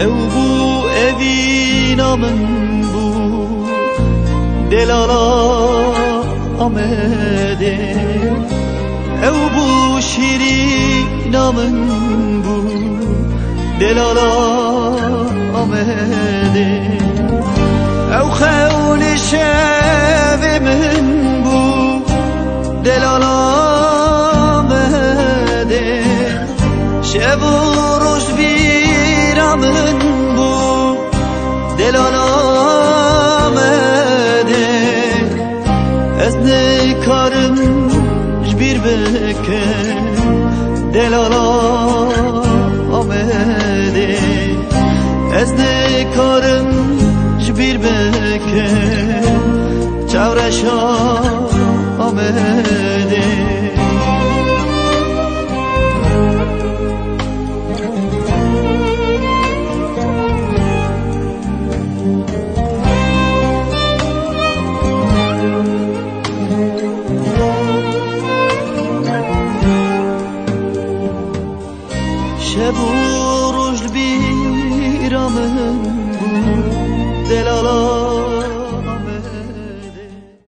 او بو اوی نامن بو دلالا آمده او بو شیری نامن بو دلالا آمده او خون شب من بو دلالا آمده شب و روش biramın bu Delala amede Ez ne karım bir beke. Delala amede Ez ne karım bir beke. Çavreşa amede شب و روز بیرامن بود دلالا